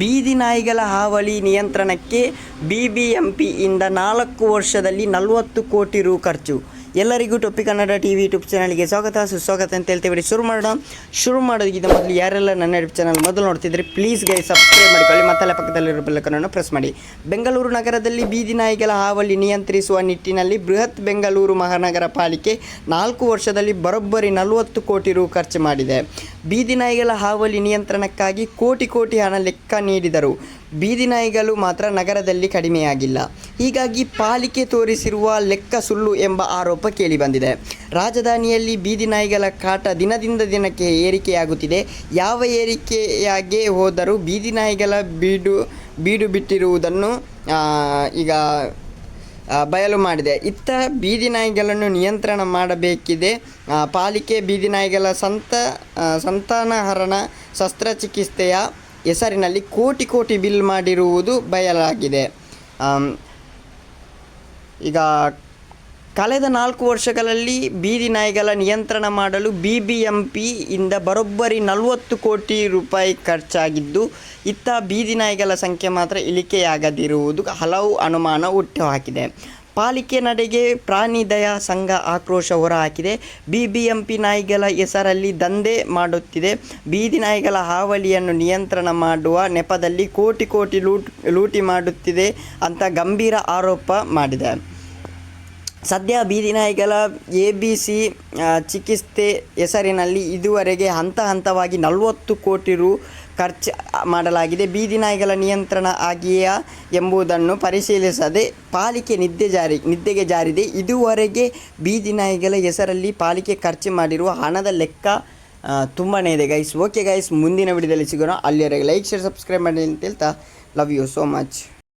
ಬೀದಿ ನಾಯಿಗಳ ಹಾವಳಿ ನಿಯಂತ್ರಣಕ್ಕೆ ಬಿಬಿಎಂಪಿಯಿಂದ ನಾಲ್ಕು ವರ್ಷದಲ್ಲಿ ನಲವತ್ತು ಕೋಟಿ ರು ಖರ್ಚು. ಎಲ್ಲರಿಗೂ ಟೊಪ್ಪಿ ಕನ್ನಡ ಟಿ ವಿ ಯೂಟ್ಯೂಬ್ ಚಾನಲ್ಗೆ ಸ್ವಾಗತ, ಸುಸ್ವಾಗತ ಅಂತ ಹೇಳ್ತೀವಿ ಶುರು ಮಾಡೋಣ. ಶುರು ಮಾಡೋದಕ್ಕಿಂತ ಮೊದಲು ಯಾರೆಲ್ಲ ನನ್ನ ಯೂಟ್ಯೂಬ್ ಚಾನಲ್ ಮೊದಲು ನೋಡ್ತಿದ್ರೆ ಪ್ಲೀಸ್ ಗೈ ಸಬ್ಸ್ಕ್ರೈಬ್ ಮಾಡಿಕೊಳ್ಳಿ. ಮತ್ತಲ್ಲ ಪಕ್ಕದಲ್ಲಿರೋ ಬೆಲ್ಲಕನ್ನು ಪ್ರೆಸ್ ಮಾಡಿ. ಬೆಂಗಳೂರು ನಗರದಲ್ಲಿ ಬೀದಿ ನಾಯಿಗಳ ಹಾವಳಿ ನಿಯಂತ್ರಿಸುವ ನಿಟ್ಟಿನಲ್ಲಿ ಬೃಹತ್ ಬೆಂಗಳೂರು ಮಹಾನಗರ ಪಾಲಿಕೆ ನಾಲ್ಕು ವರ್ಷದಲ್ಲಿ ಬರೋಬ್ಬರಿ ನಲವತ್ತು ಕೋಟಿ ರು ಖರ್ಚು ಮಾಡಿದೆ. ಬೀದಿ ನಾಯಿಗಳ ಹಾವಳಿ ನಿಯಂತ್ರಣಕ್ಕಾಗಿ ಕೋಟಿ ಕೋಟಿ ಹಣ ಲೆಕ್ಕ ನೀಡಿದರು. ಬೀದಿ ನಾಯಿಗಳು ಮಾತ್ರ ನಗರದಲ್ಲಿ ಕಡಿಮೆಯಾಗಿಲ್ಲ. ಹೀಗಾಗಿ ಪಾಲಿಕೆ ತೋರಿಸಿರುವ ಲೆಕ್ಕ ಸುಳ್ಳು ಎಂಬ ಆರೋಪ ಕೇಳಿಬಂದಿದೆ. ರಾಜಧಾನಿಯಲ್ಲಿ ಬೀದಿ ನಾಯಿಗಳ ಕಾಟ ದಿನದಿಂದ ದಿನಕ್ಕೆ ಏರಿಕೆಯಾಗುತ್ತಿದೆ. ಯಾವ ಏರಿಕೆಯಾಗೆ ಹೋದರೂ ಬೀದಿ ನಾಯಿಗಳ ಬೀಡು ಬೀಡು ಬಿಟ್ಟಿರುವುದನ್ನು ಈಗ ಬಯಲು ಮಾಡಿದೆ. ಇತ್ತ ಬೀದಿ ನಾಯಿಗಳನ್ನು ನಿಯಂತ್ರಣ ಮಾಡಬೇಕಿದೆ. ಪಾಲಿಕೆ ಬೀದಿ ನಾಯಿಗಳ ಸಂತ ಸಂತಾನಹರಣ ಶಸ್ತ್ರಚಿಕಿತ್ಸೆಯ ಹೆಸರಿನಲ್ಲಿ ಕೋಟಿ ಕೋಟಿ ಬಿಲ್ ಮಾಡಿರುವುದು ಬಯಲಾಗಿದೆ. ಈಗ ಕಳೆದ ನಾಲ್ಕು ವರ್ಷಗಳಲ್ಲಿ ಬೀದಿ ನಾಯಿಗಳ ನಿಯಂತ್ರಣ ಮಾಡಲು ಬಿ ಬಿ ಎಂ ಪಿಯಿಂದ ಬರೋಬ್ಬರಿ ನಲವತ್ತು ಕೋಟಿ ರೂಪಾಯಿ ಖರ್ಚಾಗಿದ್ದು, ಇತ್ತ ಬೀದಿ ನಾಯಿಗಳ ಸಂಖ್ಯೆ ಮಾತ್ರ ಇಳಿಕೆಯಾಗದಿರುವುದು ಹಲವು ಅನುಮಾನ ಹುಟ್ಟುಹಾಕಿದೆ. ಪಾಲಿಕೆ ನಡೆಗೆ ಪ್ರಾಣಿ ದಯಾ ಸಂಘ ಆಕ್ರೋಶ ಹೊರಹಾಕಿದೆ. ಬಿ ಬಿ ಎಂ ಪಿ ನಾಯಿಗಳ ಹೆಸರಲ್ಲಿ ದಂಧೆ ಮಾಡುತ್ತಿದೆ. ಬೀದಿ ನಾಯಿಗಳ ಹಾವಳಿಯನ್ನು ನಿಯಂತ್ರಣ ಮಾಡುವ ನೆಪದಲ್ಲಿ ಕೋಟಿ ಕೋಟಿ ಲೂಟ್, ಲೂಟಿ ಮಾಡುತ್ತಿದೆ ಅಂತ ಗಂಭೀರ ಆರೋಪ ಮಾಡಿದೆ. ಸದ್ಯ ಬೀದಿ ನಾಯಿಗಳ ಎ ಬಿ ಸಿ ಚಿಕಿತ್ಸೆ ಹೆಸರಿನಲ್ಲಿ ಇದುವರೆಗೆ ಹಂತ ಹಂತವಾಗಿ ನಲವತ್ತು ಕೋಟಿ ರು ಖರ್ಚು ಮಾಡಲಾಗಿದೆ. ಬೀದಿ ನಾಯಿಗಳ ನಿಯಂತ್ರಣ ಆಗಿಯಾ ಎಂಬುದನ್ನು ಪರಿಶೀಲಿಸದೆ ಪಾಲಿಕೆ ನಿದ್ದೆ ಜಾರಿ, ನಿದ್ದೆಗೆ ಜಾರಿದೆ. ಇದುವರೆಗೆ ಬೀದಿ ನಾಯಿಗಳ ಹೆಸರಲ್ಲಿ ಪಾಲಿಕೆ ಖರ್ಚು ಮಾಡಿರುವ ಹಣದ ಲೆಕ್ಕ ತುಂಬಾ ಇದೆ ಗೈಸ್ ಓಕೆ ಗೈಸ್ ಮುಂದಿನ ವಿಡಿಯೋದಲ್ಲಿ ಸಿಗೋಣ. ಅಲ್ಲಿವರೆಗೆ ಲೈಕ್ ಶೇರ್ ಸಬ್ಸ್ಕ್ರೈಬ್ ಮಾಡಿ ಅಂತ ಹೇಳ್ತಾ ಲವ್ ಯು ಸೋ ಮಚ್